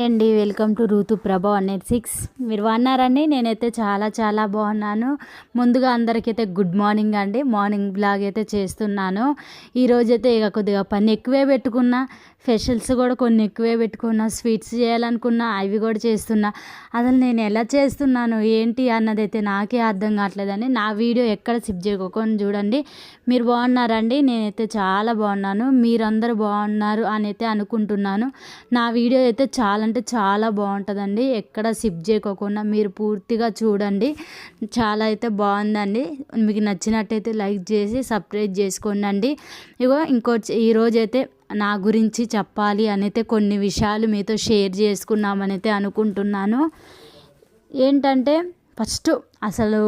Hi అండి. Welcome to ఋతు ప్రభా వన్ ఎయిట్ సిక్స్. మీరు బాగున్నారండి? నేనైతే చాలా చాలా బాగున్నాను. ముందుగా అందరికైతే గుడ్ మార్నింగ్ అండి. మార్నింగ్ బ్లాగ్ అయితే చేస్తున్నాను. ఈరోజైతే ఇక కొద్దిగా పని ఎక్కువే పెట్టుకున్నా. స్పెషల్స్ కూడా కొన్ని ఎక్కువే పెట్టుకున్నా స్వీట్స్ చేయాలనుకున్నా అవి కూడా చేస్తున్నా. అసలు నేను ఎలా చేస్తున్నాను ఏంటి అన్నది అయితే నాకే అర్థం కావట్లేదని నా వీడియో ఎక్కడ సిప్ చేయకోకుండా చూడండి. మీరు బాగున్నారండి? నేనైతే చాలా బాగున్నాను. మీరందరూ బాగున్నారు అని అయితే అనుకుంటున్నాను. నా వీడియో అయితే చాలా అంటే చాలా బాగుంటుందండి. ఎక్కడ సిప్ చేయకోకుండా మీరు పూర్తిగా చూడండి. చాలా అయితే బాగుందండి. మీకు నచ్చినట్టయితే లైక్ చేసి సబ్స్క్రైబ్ చేసుకోండి ఇగో ఇంకో ఈరోజైతే నా గురించి చెప్పాలి అనైతే కొన్ని విషయాలు మీతో షేర్ చేసుకున్నామని అయితే అనుకుంటున్నాను. ఏంటంటే ఫస్ట్ అసలు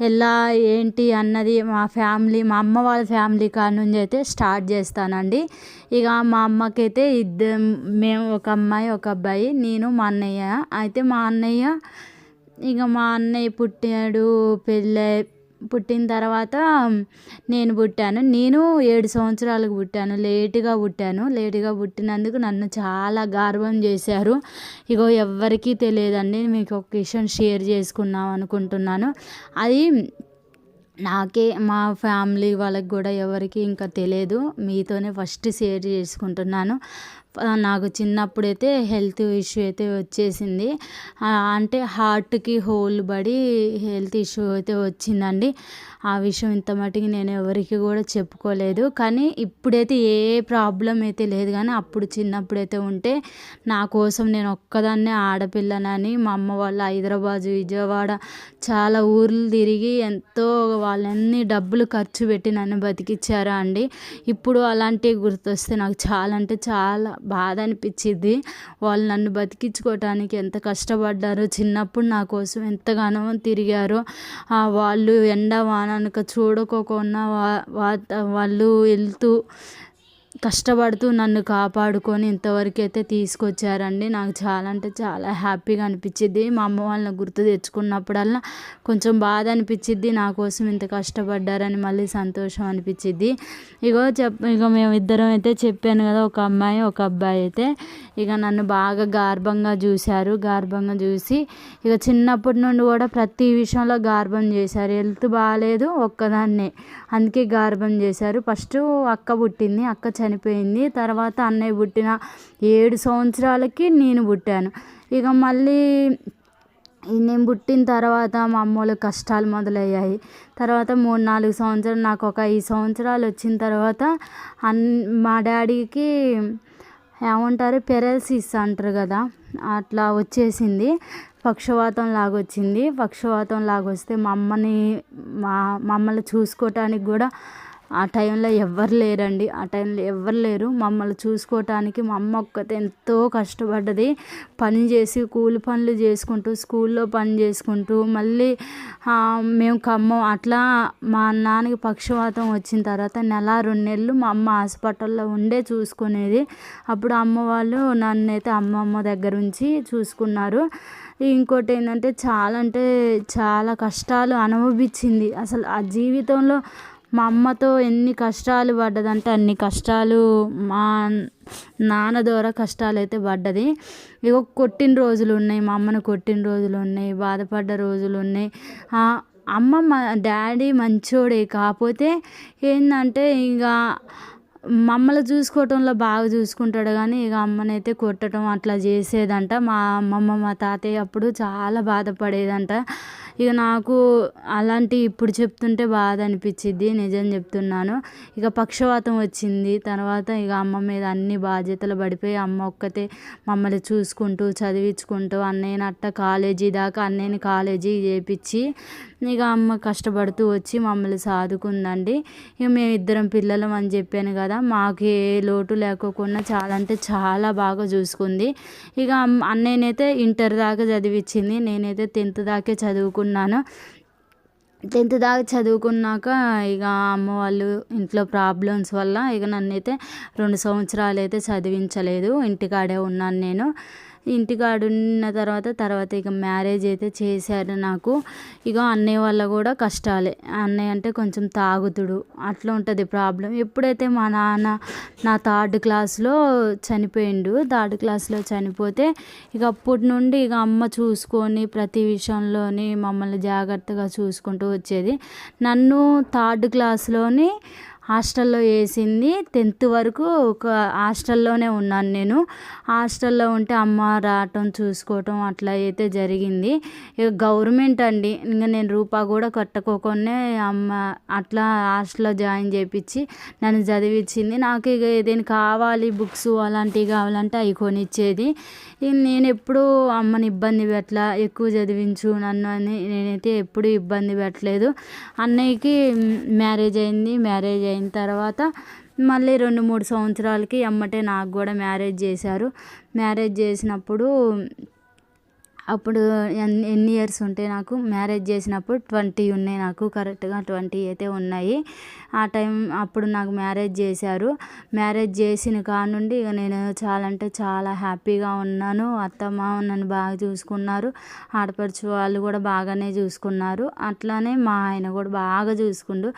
ఎలా ఏంటి అన్నది మా ఫ్యామిలీ మా అమ్మ వాళ్ళ ఫ్యామిలీ కాడ నుంచి అయితే స్టార్ట్ చేస్తానండి. ఇక మా అమ్మకైతే ఇద్దరు మేము ఒక అమ్మాయి ఒక అబ్బాయి నేను మా అన్నయ్య. అయితే మా అన్నయ్య ఇక మా అన్నయ్య పుట్టాడు పెళ్ళి పుట్టిన తర్వాత నేను పుట్టాను. నేను ఏడు సంవత్సరాలకు పుట్టాను. లేటుగా పుట్టాను. లేటుగా పుట్టినందుకు నన్ను చాలా గర్వం చేశారు. ఇగో ఎవ్వరికీ తెలియదండి. మీకు ఒక విషయం షేర్ చేసుకుందాం అనుకుంటున్నాను. అది నాకే మా ఫ్యామిలీ వాళ్ళకి కూడా ఎవరికి ఇంకా తెలియదు. మీతోనే ఫస్ట్ షేర్ చేసుకుంటున్నాను. నాకు చిన్నప్పుడైతే హెల్త్ ఇష్యూ అయితే వచ్చేసింది. అంటే హార్ట్కి హోల్ పడి హెల్త్ ఇష్యూ అయితే వచ్చిందండి. ఆ విషయం ఇంత మటుకు నేను ఎవరికి కూడా చెప్పుకోలేదు. కానీ ఇప్పుడైతే ఏ ప్రాబ్లం అయితే లేదు కానీ అప్పుడు చిన్నప్పుడైతే ఉంటే నా కోసం నేను ఒక్కదాన్నే ఆడపిల్లనని మా అమ్మ వాళ్ళ హైదరాబాద్ విజయవాడ చాలా ఊర్లు తిరిగి ఎంతో వాళ్ళన్ని డబ్బులు ఖర్చు పెట్టి నన్ను బతికిచ్చారా అండి. ఇప్పుడు అలాంటివి గుర్తొస్తే నాకు చాలా అంటే చాలా బాధ అనిపించింది వాళ్ళు నన్ను బతికించుకోవటానికి ఎంత కష్టపడ్డారో చిన్నప్పుడు నా కోసం ఎంతగానో తిరిగారో వాళ్ళు ఎండ వాన చూడకోకుండా వా వాళ్ళు వెళ్తూ కష్టపడుతూ నన్ను కాపాడుకొని ఇంతవరకు అయితే తీసుకొచ్చారండి. నాకు చాలా అంటే చాలా హ్యాపీగా అనిపించింది మా అమ్మ వాళ్ళని గుర్తు తెచ్చుకున్నప్పుడల్లా కొంచెం బాధ అనిపించింది నా కోసం ఇంత కష్టపడ్డారని మళ్ళీ సంతోషం అనిపించింది ఇగో చెప్ ఇక మేము ఇద్దరం అయితే చెప్పాను కదా ఒక అమ్మాయి ఒక అబ్బాయి అయితే. ఇక నన్ను బాగా గార్భంగా చూశారు. గార్భంగా చూసి ఇక చిన్నప్పటి నుండి కూడా ప్రతి విషయంలో గార్భం చేశారు. హెల్త్ బాగాలేదు ఒక్కదాన్నే. అందుకే గార్భం చేశారు. ఫస్ట్ అక్క పుట్టింది. అక్క చనిపోయింది. తర్వాత అన్నయ్య పుట్టిన ఏడు సంవత్సరాలకి నేను పుట్టాను. ఇక మళ్ళీ నేను పుట్టిన తర్వాత మా అమ్మోళ్ళ కష్టాలు మొదలయ్యాయి. తర్వాత మూడు నాలుగు సంవత్సరాలు నాకు ఒక ఐదు సంవత్సరాలు వచ్చిన తర్వాత అన్ మా డాడీకి ఏమంటారు? పెరాలసిస్ అంటారు కదా అట్లా వచ్చేసింది. పక్షవాతం లాగా వచ్చింది పక్షవాతం లాగా వస్తే మా అమ్మని మా మమ్మల్ని చూసుకోవటానికి కూడా ఆ టైంలో ఎవ్వరు లేరండి. ఆ టైంలో ఎవ్వరు లేరు. మమ్మల్ని చూసుకోవటానికి మా అమ్మ ఒక్కతే ఎంతో కష్టపడ్డది. పని చేసి కూలి పనులు చేసుకుంటూ స్కూల్లో పని చేసుకుంటూ మళ్ళీ మేము ఖమ్మం అట్లా మా నాన్నకి పక్షవాతం వచ్చిన తర్వాత నెల రెండు నెలలు మా అమ్మ హాస్పిటల్లో ఉండే చూసుకునేది. అప్పుడు అమ్మ వాళ్ళు నన్ను అయితే అమ్మమ్మ దగ్గర ఉంచి చూసుకున్నారు. ఇంకోటి ఏంటంటే చాలా అంటే చాలా కష్టాలు అనుభవించింది. అసలు ఆ జీవితంలో మా అమ్మతో ఎన్ని కష్టాలు పడ్డదంటే అన్ని కష్టాలు మా నాన్న ద్వారా కష్టాలు అయితే పడ్డది. ఇక కొట్టిన రోజులు ఉన్నాయి మా అమ్మను కొట్టిన రోజులు ఉన్నాయి బాధపడ్డ రోజులు ఉన్నాయి. అమ్మ మా డాడీ మంచోడే కాకపోతే ఏంటంటే ఇక మమ్మల్ని చూసుకోవటంలో బాగా చూసుకుంటాడు కానీ ఇక అమ్మనైతే కొట్టడం అట్లా చేసేదంట. మా అమ్మమ్మ మా తాతయ్య అప్పుడు చాలా బాధపడేదంట. ఇక నాకు అలాంటి ఇప్పుడు చెప్తుంటే బాధ అనిపించింది నిజం చెప్తున్నాను. ఇక పక్షవాతం వచ్చింది. తర్వాత ఇక అమ్మ మీద అన్ని బాధ్యతలు పడిపోయి అమ్మ ఒక్కతే మమ్మల్ని చూసుకుంటూ చదివించుకుంటూ అన్నయ్యని అట్ట కాలేజీ దాకా అన్నయ్యని కాలేజీ చేపించి ఇక అమ్మ కష్టపడుతూ వచ్చి మమ్మల్ని సాదుకుందండి. ఇక మేము ఇద్దరం పిల్లలం అని చెప్పాను కదా మాకు ఏ లోటు లేకోకుండా చాలా అంటే చాలా బాగా చూసుకుంది. ఇక అన్నయ్యనైతే ఇంటర్ దాకా చదివించింది నేనైతే టెన్త్ దాకే చదువుకున్నాను. టెన్త్ దాకా చదువుకున్నాక ఇక అమ్మ వాళ్ళు ఇంట్లో ప్రాబ్లమ్స్ వల్ల ఇక నన్ను అయితే రెండు సంవత్సరాలు అయితే చదివించలేదు ఇంటికాడే ఉన్నాను నేను. ఇంటికాడున్న తర్వాత తర్వాత ఇక మ్యారేజ్ అయితే చేశారు నాకు. ఇక అన్నయ్య వల్ల కూడా కష్టాలే. అన్నయ్య అంటే కొంచెం తాగుతుడు. అట్లా ఉంటుంది ప్రాబ్లం. ఎప్పుడైతే మా నాన్న నా థర్డ్ క్లాస్లో చనిపోయిండు థర్డ్ క్లాస్లో చనిపోతే ఇక అప్పటి నుండి ఇక అమ్మ చూసుకొని ప్రతి విషయంలోని మమ్మల్ని జాగ్రత్తగా చూసుకుంటూ వచ్చేది. నన్ను థర్డ్ క్లాస్లోని హాస్టల్లో వేసింది. టెన్త్ వరకు ఒక హాస్టల్లోనే ఉన్నాను నేను. హాస్టల్లో ఉంటే అమ్మ రావటం చూసుకోవటం అట్లా అయితే జరిగింది. ఇక గవర్నమెంట్ అండి ఇంకా నేను రూపా కూడా కట్టుకోకుండా అమ్మ అట్లా హాస్టల్లో జాయిన్ చేయించి నన్ను చదివించింది నాకు ఇక ఏదైనా కావాలి బుక్స్ అలాంటివి కావాలంటే అవి కొనిచ్చేది. నేను ఎప్పుడూ అమ్మని ఇబ్బంది పెట్టలా ఎక్కువ చదివించు నన్ను అని నేనైతే ఎప్పుడూ ఇబ్బంది పెట్టలేదు. అన్నయ్యకి మ్యారేజ్ అయింది. మ్యారేజ్ అయిన తర్వాత మళ్ళీ రెండు మూడు సంవత్సరాలకి ఎమ్మటే నాకు కూడా మ్యారేజ్ చేశారు. మ్యారేజ్ చేసినప్పుడు అప్పుడు ఎన్ని ఎన్ని ఇయర్స్ ఉంటే నాకు మ్యారేజ్ చేసినప్పుడు ట్వంటీ ఉన్నాయి నాకు కరెక్ట్గా ట్వంటీ అయితే ఉన్నాయి. ఆ టైం అప్పుడు నాకు మ్యారేజ్ చేశారు. మ్యారేజ్ చేసిన కానుండి ఇక నేను చాలా అంటే చాలా హ్యాపీగా ఉన్నాను. అత్తమ్మ నన్ను బాగా చూసుకున్నారు. ఆడపడుచు వాళ్ళు కూడా బాగానే చూసుకున్నారు. అట్లానే మా ఆయన కూడా బాగా చూసుకుండు.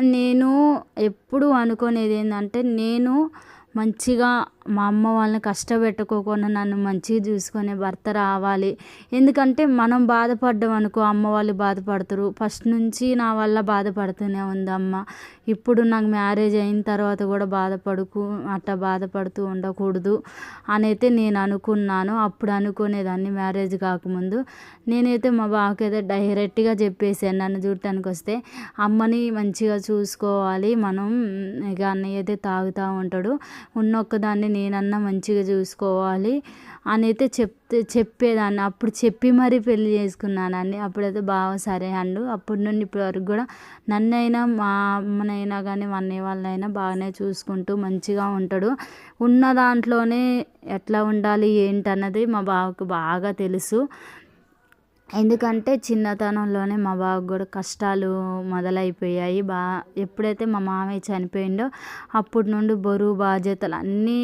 నేను ఎప్పుడు అనుకునేది ఏంటంటే నేను మంచిగా మా అమ్మ వాళ్ళని కష్టపెట్టుకోకుండా నన్ను మంచిగా చూసుకునే భర్త రావాలి. ఎందుకంటే మనం బాధపడ్డాం అనుకో అమ్మ వాళ్ళు బాధపడతారు. ఫస్ట్ నుంచి నా వల్ల బాధపడుతూనే ఉంది అమ్మ. ఇప్పుడు నాకు మ్యారేజ్ అయిన తర్వాత కూడా బాధపడుకు అట్లా బాధపడుతూ ఉండకూడదు అని అయితే నేను అనుకున్నాను. అప్పుడు అనుకునేదాన్ని మ్యారేజ్ కాకముందు. నేనైతే మా బావకి అయితే డైరెక్ట్గా చెప్పేసాను నన్ను చూడటానికి వస్తే అమ్మని మంచిగా చూసుకోవాలి. మనం ఇక అన్నయ్య అయితే తాగుతూ ఉంటాడు. ఉన్న ఒక్కదాన్ని నేనన్నా మంచిగా చూసుకోవాలి అని అయితే చెప్తే చెప్పేదాన్ని. అప్పుడు చెప్పి మరీ పెళ్ళి చేసుకున్నానండి అప్పుడైతే బాగా సరే అండు. అప్పటి నుండి ఇప్పటి వరకు కూడా నన్నైనా మా అమ్మనైనా కానీ మా అన్నయ్య వాళ్ళైనా బాగానే చూసుకుంటూ మంచిగా ఉంటాడు. ఉన్న దాంట్లోనే ఎట్లా ఉండాలి ఏంటన్నది మా బావకు బాగా తెలుసు. ఎందుకంటే చిన్నతనంలోనే మా బావకు కూడా కష్టాలు మొదలైపోయాయి. బా ఎప్పుడైతే మా మామయ్య చనిపోయిండో అప్పటి నుండి బరువు బాధ్యతలు అన్నీ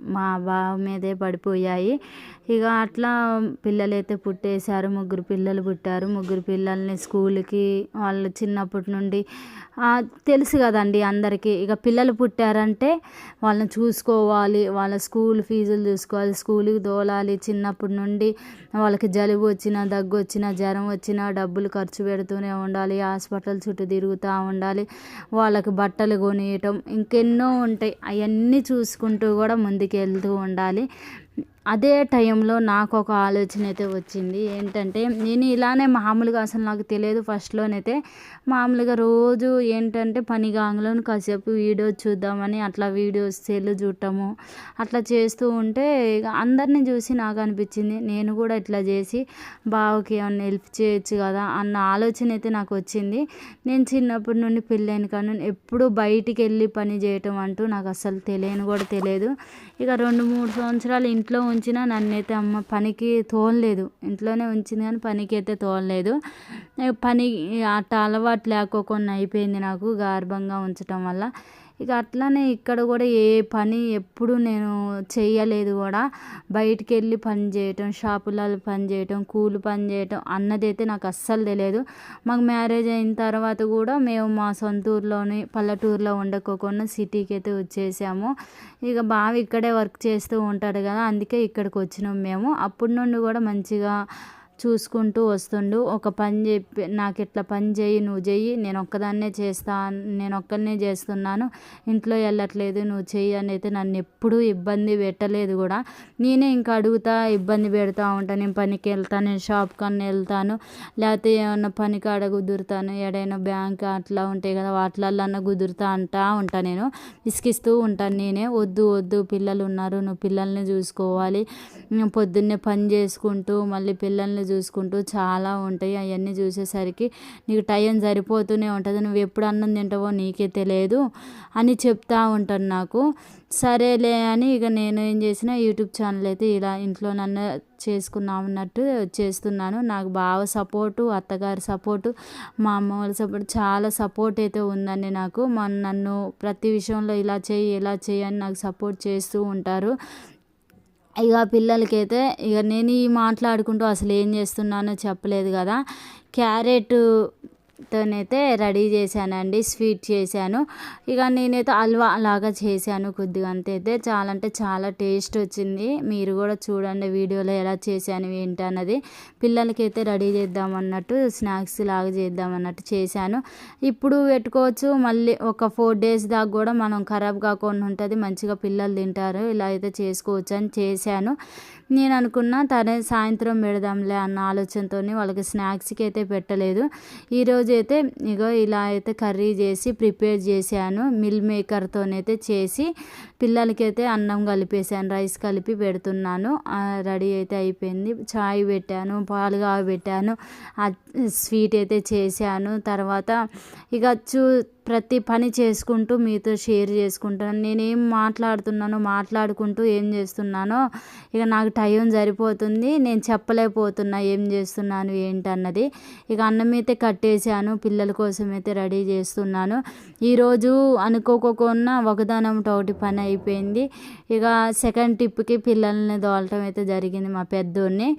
మా బావ మీదే పడిపోయాయి. ఇక అట్లా పిల్లలైతే పుట్టేశారు ముగ్గురు పిల్లలు పుట్టారు. ముగ్గురు పిల్లల్ని స్కూల్కి వాళ్ళు చిన్నప్పటి నుండి తెలుసు కదండి అందరికీ. ఇక పిల్లలు పుట్టారంటే వాళ్ళని చూసుకోవాలి వాళ్ళ స్కూల్ ఫీజులు చూసుకోవాలి స్కూల్కి తోలాలి. చిన్నప్పటి నుండి వాళ్ళకి జలుబు వచ్చినా దగ్గు వచ్చినా జ్వరం వచ్చినా డబ్బులు ఖర్చు పెడుతూనే ఉండాలి. హాస్పిటల్ చుట్టూ తిరుగుతూ ఉండాలి. వాళ్ళకి బట్టలు కొనియటం ఇంకెన్నో ఉంటాయి. అవన్నీ చూసుకుంటూ కూడా ముందుకు వెళ్తూ ఉండాలి. అదే టైంలో నాకు ఒక ఆలోచన అయితే వచ్చింది. ఏంటంటే నేను ఇలానే మామూలుగా అసలు నాకు తెలియదు ఫస్ట్లోనైతే. మామూలుగా రోజు ఏంటంటే పని కాంగలో కాసేపు వీడియో చూద్దామని అట్లా వీడియోస్ సెల్ చూడటము అట్లా చేస్తూ ఉంటే ఇక అందరిని చూసి నాకు అనిపించింది. నేను కూడా ఇట్లా చేసి బావకి ఏమన్నా హెల్ప్ చేయొచ్చు కదా అన్న ఆలోచన అయితే నాకు వచ్చింది. నేను చిన్నప్పటి నుండి పెళ్ళైన కానీ ఎప్పుడు బయటికి వెళ్ళి పని చేయటం అంటూ నాకు అసలు తెలియని కూడా తెలియదు. ఇక రెండు మూడు సంవత్సరాలు ఇంట్లో ఉంచినా నన్నైతే అమ్మ పనికి తోలలేదు. ఇంట్లోనే ఉంచింది కానీ పనికి అయితే తోలలేదు పని అట్ట అలవాటు లేకోకుండా అయిపోయింది నాకు గర్భంగా ఉంచటం వల్ల. ఇక అట్లానే ఇక్కడ కూడా ఏ పని ఎప్పుడు నేను చేయలేదు కూడా. బయటికి వెళ్ళి పని చేయటం షాపులలో పని చేయటం కూలి పని చేయటం అన్నదైతే నాకు అస్సలు తెలియదు. మాకు మ్యారేజ్ అయిన తర్వాత కూడా మేము మా సొంత ఊర్లోని పల్లెటూరులో ఉండకోకుండా సిటీకి అయితే వచ్చేసాము. ఇక బావి ఇక్కడే వర్క్ చేస్తూ ఉంటాడు కదా అందుకే ఇక్కడికి వచ్చినాం మేము. అప్పటి నుండి కూడా మంచిగా చూసుకుంటూ వస్తుండు. ఒక పని చెప్పి నాకు ఇట్లా పని చేయి నువ్వు చెయ్యి. నేను ఒక్కదాన్నే చేస్తా నేను ఒక్కనే చేస్తున్నాను. ఇంట్లో వెళ్ళట్లేదు నువ్వు చెయ్యి అని అయితే నన్ను ఎప్పుడూ ఇబ్బంది పెట్టలేదు కూడా. నేనే ఇంకా అడుగుతా ఇబ్బంది పెడతా ఉంటాను నేను పనికి వెళ్తాను నేను షాప్ కన్నా వెళ్తాను. లేకపోతే ఏమన్నా పని కాడ కుదురుతాను. ఎడైనా బ్యాంక్ అట్లా ఉంటాయి కదా వాటిలన్నా కుదురుతా అంటా ఉంటా నేను. ఇసుకిస్తూ ఉంటాను నేనే. వద్దు వద్దు పిల్లలు ఉన్నారు నువ్వు పిల్లల్ని చూసుకోవాలి. పొద్దున్నే పని చేసుకుంటూ మళ్ళీ పిల్లల్ని చూసుకుంటూ చాలా ఉంటాయి. అవన్నీ చూసేసరికి నీకు టైం సరిపోతూనే ఉంటుంది. నువ్వు ఎప్పుడు అన్నం తింటావో నీకే తెలియదు అని చెప్తా ఉంటాను నాకు. సరేలే అని ఇక నేను ఏం చేసిన యూట్యూబ్ ఛానల్ అయితే ఇలా ఇంట్లో నన్ను చేసుకున్నామన్నట్టు చేస్తున్నాను. నాకు బాగా సపోర్టు అత్తగారి సపోర్టు మా అమ్మ వాళ్ళ సపోర్ట్ చాలా సపోర్ట్ అయితే ఉందండి నాకు. మన నన్ను ప్రతి విషయంలో ఇలా చేయి ఇలా చేయి అని నాకు సపోర్ట్ చేస్తూ ఉంటారు. ఇక పిల్లలకైతే ఇక నేను ఈ మాట్లాడుకుంటూ అసలు ఏం చేస్తున్నానో చెప్పలేదు కదా. క్యారెట్ తోనైతే రెడీ చేశానండి స్వీట్ చేశాను. ఇక నేనైతే హల్వా లాగా చేశాను కొద్దిగా అంతైతే. అయితే చాలా అంటే చాలా టేస్ట్ వచ్చింది. మీరు కూడా చూడండి వీడియోలో ఎలా చేశాను ఏంటి అన్నది. పిల్లలకైతే రెడీ చేద్దాం అన్నట్టు స్నాక్స్ లాగా చేద్దాం అన్నట్టు చేశాను. ఇప్పుడు పెట్టుకోవచ్చు. మళ్ళీ ఒక ఫోర్ డేస్ దాకా కూడా మనం ఖరాబ్ కాకుండా ఉంటుంది. మంచిగా పిల్లలు తింటారు. ఇలా అయితే చేసుకోవచ్చు అని చేశాను. నేను అనుకున్నా తనే సాయంత్రం పెడదాంలే అన్న ఆలోచనతో వాళ్ళకి స్నాక్స్కి అయితే పెట్టలేదు. ఈరోజు అయితే ఇగో ఇలా అయితే కర్రీ చేసి ప్రిపేర్ చేశాను. మిల్ మేకర్తోనైతే చేసి పిల్లలకైతే అన్నం కలిపేసాను రైస్ కలిపి పెడుతున్నాను. రెడీ అయితే అయిపోయింది. చాయ్ పెట్టాను పాలు పెట్టాను స్వీట్ అయితే చేశాను. తర్వాత ఇక చూ ప్రతి పని చేసుకుంటూ మీతో షేర్ చేసుకుంటాను. నేనేం మాట్లాడుతున్నానో మాట్లాడుకుంటూ ఏం చేస్తున్నానో ఇక నాకు టైం సరిపోతుంది నేను చెప్పలేకపోతున్నా ఏం చేస్తున్నాను ఏంటన్నది ఇక అన్నం అయితే కట్టేసాను పిల్లల కోసం అయితే రెడీ చేస్తున్నాను. ఈరోజు అనుకోకుండా ఒకదానం ఒకటి పని అయిపోయింది. ఇక సెకండ్ ట్రిప్కి పిల్లల్ని దోలటం అయితే జరిగింది మా పెద్దోడిని.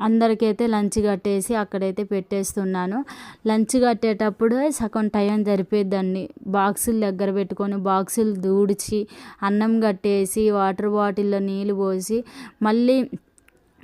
అందరికైతే లంచ్ కట్టేసి అక్కడైతే పెట్టేస్తున్నాను. లంచ్ కట్టేటప్పుడు సగం టైం సరిపోద్దండి బాక్సులు దగ్గర పెట్టుకొని బాక్సులు దూడిచి అన్నం కట్టేసి వాటర్ బాటిల్లో నీళ్ళు పోసి మళ్ళీ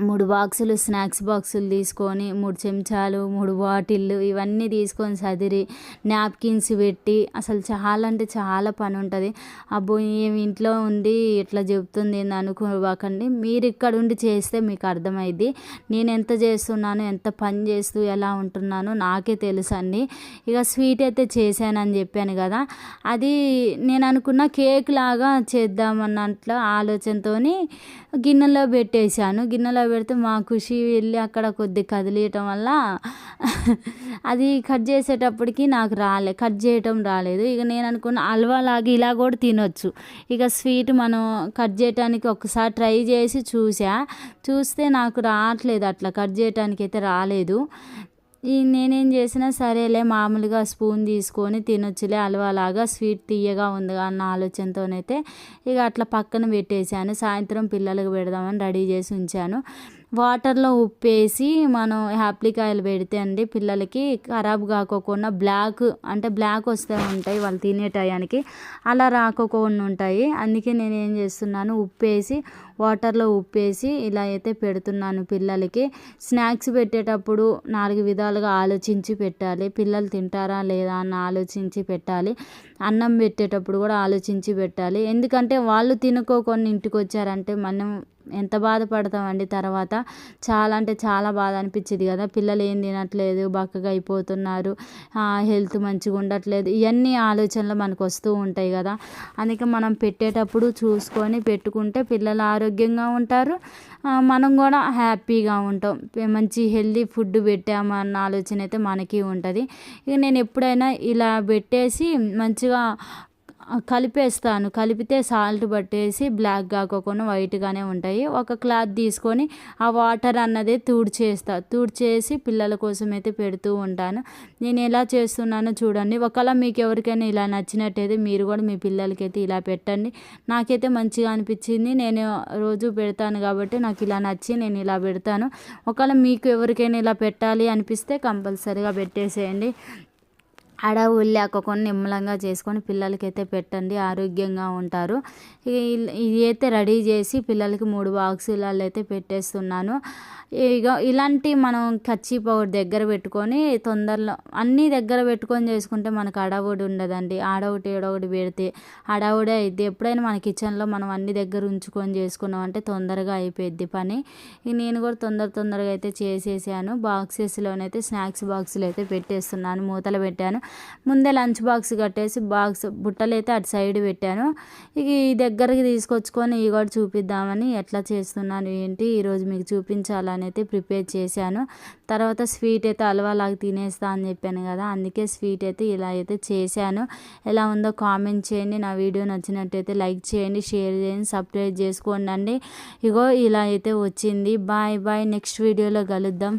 మూడు బాక్సులు స్నాక్స్ బాక్సులు తీసుకొని మూడు చెంచాలు మూడు బాటిళ్ళు ఇవన్నీ తీసుకొని సదిరి నాప్కిన్స్ పెట్టి అసలు చాలా అంటే చాలా పని ఉంటుంది. అబ్బో ఏమి ఇంట్లో ఉండి ఇట్లా చెప్తుంది అనుకోవాకండి మీరు ఇక్కడ ఉండి చేస్తే మీకు అర్థమైంది నేను ఎంత చేస్తున్నాను ఎంత పని చేస్తూ ఎలా ఉంటున్నానో నాకే తెలుసు అండి ఇక స్వీట్ అయితే చేశానని చెప్పాను కదా. అది నేను అనుకున్న కేక్ లాగా చేద్దామన్నట్లు ఆలోచనతో గిన్నెలో పెట్టేశాను. గిన్నెలో పెడితే మా ఖుషి వెళ్ళి అక్కడ కొద్ది కదిలియటం వల్ల అది కట్ చేసేటప్పటికి నాకు రాలే కట్ చేయటం రాలేదు. ఇక నేను అనుకున్న హల్వా లాగా ఇలా కూడా తినొచ్చు. ఇక స్వీట్ మనం కట్ చేయటానికి ఒకసారి ట్రై చేసి చూసా. చూస్తే నాకు రావట్లేదు అట్లా కట్ చేయటానికి అయితే రాలేదు. ఈ నేనేం చేసినా సరేలే మామూలుగా స్పూన్ తీసుకొని తినొచ్చులే అలవాలాగా స్వీట్ తీయగా ఉంది అన్న ఆలోచనతోనైతే ఇక అట్లా పక్కన పెట్టేశాను. సాయంత్రం పిల్లలకు పెడదామని రెడీ చేసి ఉంచాను. వాటర్లో ఉప్పేసి మనం యాప్లికాయలు పెడితే అండి పిల్లలకి ఖరాబ్ కాకోకుండా బ్లాక్ అంటే బ్లాక్ వస్తూ ఉంటాయి వాళ్ళు తినే టయానికి. అలా రాకోకుండా ఉంటాయి. అందుకే నేను ఏం చేస్తున్నాను ఉప్పేసి వాటర్లో ఉప్పేసి ఇలా అయితే పెడుతున్నాను పిల్లలకి. స్నాక్స్ పెట్టేటప్పుడు నాలుగు విధాలుగా ఆలోచించి పెట్టాలి. పిల్లలు తింటారా లేదా అని ఆలోచించి పెట్టాలి. అన్నం పెట్టేటప్పుడు కూడా ఆలోచించి పెట్టాలి. ఎందుకంటే వాళ్ళు తినుకోకుండా ఇంటికి వచ్చారంటే మనం ఎంత బాధపడతామండి తర్వాత? చాలా అంటే చాలా బాధ అనిపించేది కదా. పిల్లలు ఏం తినట్లేదు బక్కగా అయిపోతున్నారు హెల్త్ మంచిగా ఉండట్లేదు ఇవన్నీ ఆలోచనలు మనకు వస్తూ ఉంటాయి కదా. అందుకే మనం పెట్టేటప్పుడు చూసుకొని పెట్టుకుంటే పిల్లలు ఆరోగ్యంగా ఉంటారు మనం కూడా హ్యాపీగా ఉంటాం. మంచి హెల్దీ ఫుడ్ పెట్టామన్న ఆలోచన అయితే మనకి ఉంటుంది. ఇక నేను ఎప్పుడైనా ఇలా పెట్టేసి మంచిగా కలిపేస్తాను. కలిపితే సాల్ట్ పట్టేసి బ్లాక్ కాకోకుండా వైట్గానే ఉంటాయి. ఒక క్లాత్ తీసుకొని ఆ వాటర్ అన్నది తుడిచేస్తా. తుడిచేసి పిల్లల కోసం అయితే పెడుతూ ఉంటాను. నేను ఎలా చేస్తున్నానో చూడండి. ఒకవేళ మీకు ఎవరికైనా ఇలా నచ్చినట్టయితే మీరు కూడా మీ పిల్లలకైతే ఇలా పెట్టండి. నాకైతే మంచిగా అనిపించింది. నేను రోజు పెడతాను కాబట్టి నాకు ఇలా నచ్చి నేను ఇలా పెడతాను. ఒకవేళ మీకు ఎవరికైనా ఇలా పెట్టాలి అనిపిస్తే కంపల్సరీగా పెట్టేసేయండి. అడవులు అక్కకొని నిమ్మలంగా చేసుకొని పిల్లలకైతే పెట్టండి ఆరోగ్యంగా ఉంటారు. ఇది అయితే రెడీ చేసి పిల్లలకి మూడు బాక్సులలో అయితే పెట్టేస్తున్నాను. ఇక ఇలాంటి మనం కచ్చి పౌడర్ దగ్గర పెట్టుకొని తొందరలో అన్నీ దగ్గర పెట్టుకొని చేసుకుంటే మనకు అడవుడు ఉండదండి. ఆడొకటి ఏడొకటి పెడితే అడవుడే అయితే ఎప్పుడైనా మన కిచెన్లో మనం అన్ని దగ్గర ఉంచుకొని చేసుకున్నాం అంటే తొందరగా అయిపోయిద్ది పని. ఇక నేను కూడా తొందర తొందరగా అయితే చేసేసాను. బాక్సెస్లోనైతే స్నాక్స్ బాక్సులు అయితే పెట్టేస్తున్నాను. మూతలు పెట్టాను. ముందే లంచ్ బాక్స్ కట్టేసి బాక్స్ బుట్టలు అయితే అటు సైడ్ పెట్టాను. ఇక ఈ దగ్గరికి తీసుకొచ్చుకొని ఇవి కూడా చూపిద్దామని ఎట్లా చేస్తున్నాను ఏంటి ఈరోజు మీకు చూపించాలని అయితే ప్రిపేర్ చేశాను. తర్వాత స్వీట్ అయితే అలవాలాగా తినేస్తా అని చెప్పాను కదా అందుకే స్వీట్ అయితే ఇలా అయితే చేశాను. ఎలా ఉందో కామెంట్ చేయండి నా వీడియో నచ్చినట్టయితే లైక్ చేయండి షేర్ చేయండి సబ్స్క్రైబ్ చేసుకోండి ఇగో ఇలా అయితే వచ్చింది. బాయ్ బాయ్ నెక్స్ట్ వీడియోలో కలుద్దాం.